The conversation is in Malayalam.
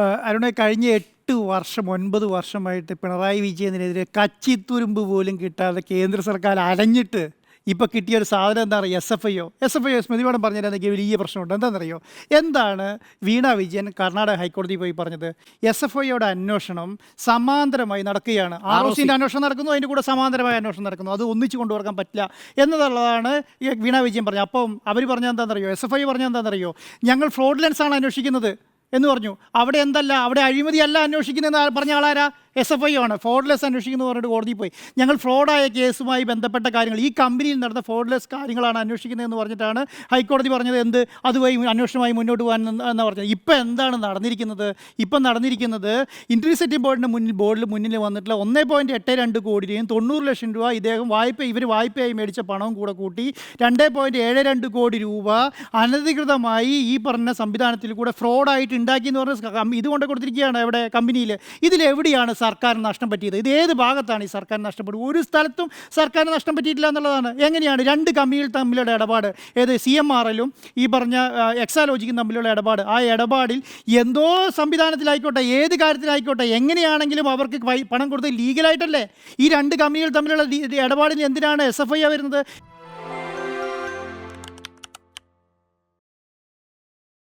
അരുണെ കഴിഞ്ഞ എട്ട് വർഷം ഒൻപത് വർഷമായിട്ട് പിണറായി വിജയനെതിരെ കച്ചിത്തുരുമ്പ് പോലും കിട്ടാതെ കേന്ദ്ര സർക്കാർ അലഞ്ഞിട്ട് ഇപ്പോൾ കിട്ടിയ ഒരു സാധനം എന്താ പറയുക S F I O S F I O സ്മൃതിയോടം പറഞ്ഞിരുന്നെങ്കിൽ വലിയ പ്രശ്നമുണ്ട്. എന്താണെന്നറിയോ? എന്താണ് വീണ വിജയൻ കർണാടക ഹൈക്കോടതി പോയി പറഞ്ഞത്? എസ് എഫ് ഐയുടെ അന്വേഷണം സമാന്തരമായി നടക്കുകയാണ്. ആർ ഒ സിന്റെ അന്വേഷണം നടക്കുന്നു അതിന്റെ കൂടെ സമാന്തരമായ അന്വേഷണം നടക്കുന്നു. അത് ഒന്നിച്ചു കൊണ്ടുപോകാൻ പറ്റില്ല എന്നുള്ളതാണ് വീണ വിജയൻ പറഞ്ഞത്. അപ്പം അവർ പറഞ്ഞത് എന്താണെന്നറിയോ? എസ് എഫ് ഐ പറഞ്ഞത് എന്താണെന്നറിയോ? ഞങ്ങൾ ഫ്രോഡ്ലെൻസ് ആണ് അന്വേഷിക്കുന്നത്. എന്ന് പറഞ്ഞു. അവിടെ എന്തല്ല? അവിടെ അഴിമതിയല്ല അന്വേഷിക്കുന്നതെന്ന് പറഞ്ഞ ആളാരാ? എസ് എഫ് ഐ ആണ്. ഫ്രോഡ്ലെസ് അന്വേഷിക്കുന്നു പറഞ്ഞിട്ട് കോടതിയിൽ പോയി. ഞങ്ങൾ ഫ്രോഡായ കേസുമായി ബന്ധപ്പെട്ട കാര്യങ്ങൾ ഈ കമ്പനിയിൽ നടന്ന ഫ്രോഡ്ലെസ് കാര്യങ്ങളാണ് അന്വേഷിക്കുന്നതെന്ന് പറഞ്ഞിട്ടാണ് ഹൈക്കോടതി പറഞ്ഞത്. എന്ത്? അതുമായി അന്വേഷണമായി മുന്നോട്ട് പോകാൻ എന്ന് പറഞ്ഞത്. ഇപ്പം എന്താണ് നടന്നിരിക്കുന്നത്? ഇപ്പം നടന്നിരിക്കുന്നത് ഇൻട്രിസിറ്റി ബോർഡിന്റെ മുന്നിൽ ബോർഡിൽ മുന്നിൽ വന്നിട്ടുള്ള ഒന്നേ പോയിന്റ് എട്ട് രണ്ട് കോടി രൂപയും തൊണ്ണൂറ് ലക്ഷം രൂപ ഇദ്ദേഹം വായ്പ ഇവർ വായ്പയായി മേടിച്ച പണവും കൂടെ കൂട്ടി രണ്ട് പോയിന്റ് ഏഴ് രണ്ട് കോടി രൂപ അനധികൃതമായി ഈ പറഞ്ഞ സംവിധാനത്തിൽ കൂടെ ഫ്രോഡായിട്ട് ഉണ്ടാക്കി എന്ന് പറഞ്ഞ ഇത് കൊണ്ട് കൊടുത്തിരിക്കുകയാണ് ഇവിടെ കമ്പനിയിൽ ഇതിലെവിടെയാണ് സർക്കാർ നഷ്ടം പറ്റിയത്? ഇത് ഏത് ഭാഗത്താണ് ഈ സർക്കാർ നഷ്ടപ്പെട്ടത് ഒരു സ്ഥലത്തും സർക്കാർ നഷ്ടം പറ്റിയിട്ടില്ല എന്നുള്ളതാണ്. എങ്ങനെയാണ്? രണ്ട് കമ്പനികൾ തമ്മിലുള്ള ഇടപാട് ഏത് സി എം ആർ എല്ലും ഈ പറഞ്ഞ എക്സാലോജിക്കും തമ്മിലുള്ള ഇടപാട്. ആ ഇടപാടിൽ എന്തോ സംവിധാനത്തിലായിക്കോട്ടെ ഏത് കാര്യത്തിലായിക്കോട്ടെ എങ്ങനെയാണെങ്കിലും അവർക്ക് പണം കൊടുത്ത് ലീഗലായിട്ടല്ലേ? ഈ രണ്ട് കമ്പനികൾ തമ്മിലുള്ള ഇടപാടിൽ എന്തിനാണ് എസ് എഫ് ഐ വരുന്നത്?